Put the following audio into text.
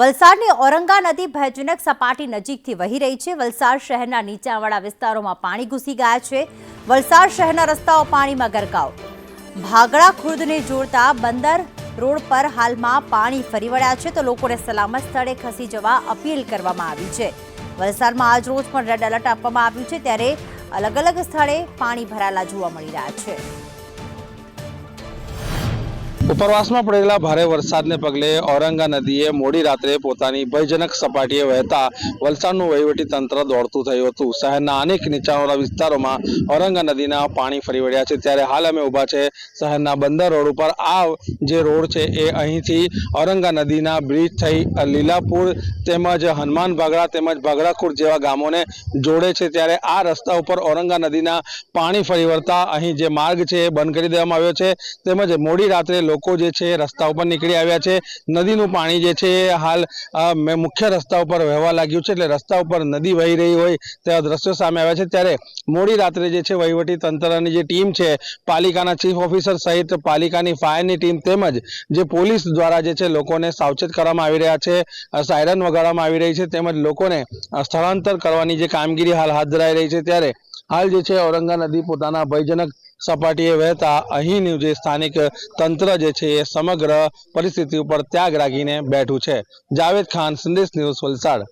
વલસાડની ઔરંગા નદી ભયજનક સપાટી નજીકથી વહી રહી છે. વલસાડ શહેરના નીચાણવાળા વિસ્તારોમાં પાણી ઘૂસી ગયા છે. વલસાડ શહેરના રસ્તાઓ પાણીમાં ગરકાવ. ભાગડા ખુર્દને જોડતા બંદર રોડ પર હાલમાં પાણી ફરી વળ્યા છે તો લોકોને સલામત સ્થળે ખસી જવા અપીલ કરવામાં આવી છે. વલસાડમાં આજ રોજ પણ રેડ એલર્ટ આપવામાં આવ્યું છે. ત્યારે અલગ અલગ સ્થળે પાણી ભરાયેલા જોવા મળી રહ્યા છે. ઉપરવાસમાં પડેલા ભારે વરસાદને પગલે ઔરંગા નદીએ મોડી રાત્રે પોતાની ભયજનક સપાટીએ વહેતા વલસાડનું વહીવટી તંત્ર દોડતું થયું હતું. શહેરના અનેક નીચાણવાળા વિસ્તારોમાં ઔરંગા નદીના પાણી ફરી વળ્યા છે. ત્યારે હાલ અમે ઊભા છે શહેરના બંદર રોડ ઉપર. આ જે રોડ છે એ અહીંથી ઔરંગા નદીના બ્રિજ થઈ લીલાપુર તેમજ હનુમાન ભાગડા તેમજ ભાગડાખુર જેવા ગામોને જોડે છે. ત્યારે આ રસ્તા ઉપર ઔરંગા નદીના પાણી ફરી વળતા અહીં જે માર્ગ છે એ બંધ કરી દેવામાં આવ્યો છે. તેમજ મોડી રાત્રે લોકો જે છે રસ્તા ઉપર નીકળી આવ્યા છે. નદીનું પાણી જે છે હાલ મુખ્ય રસ્તા ઉપર વહેવા લાગ્યું છે. એટલે રસ્તા ઉપર નદી વહી રહી હોય તેવા દ્રશ્યો સામે આવ્યા છે. ત્યારે મોડી રાત્રે જે છે વહીવટી જે ટીમ છે, પાલિકાના ચીફ ઓફિસર સહિત પાલિકાની ફાયરની ટીમ તેમજ જે પોલીસ દ્વારા જે છે લોકોને સાવચેત કરવામાં આવી રહ્યા છે સાયરન વગાડવામાં આવી રહી છે તેમજ લોકોને સ્થળાંતર કરવાની જે કામગીરી હાલ હાથ ધરાઈ રહી છે. ત્યારે હાલ જે છે ઔરંગા નદી પોતાના ભયજનક સપાટીએ વહેતા અહીંનું જે સ્થાનિક તંત્ર જે છે એ સમગ્ર પરિસ્થિતિ ઉપર ત્યાગ રાખીને બેઠું છે. જાવેદ ખાન, સંદેશ ન્યૂઝ વલસાડ.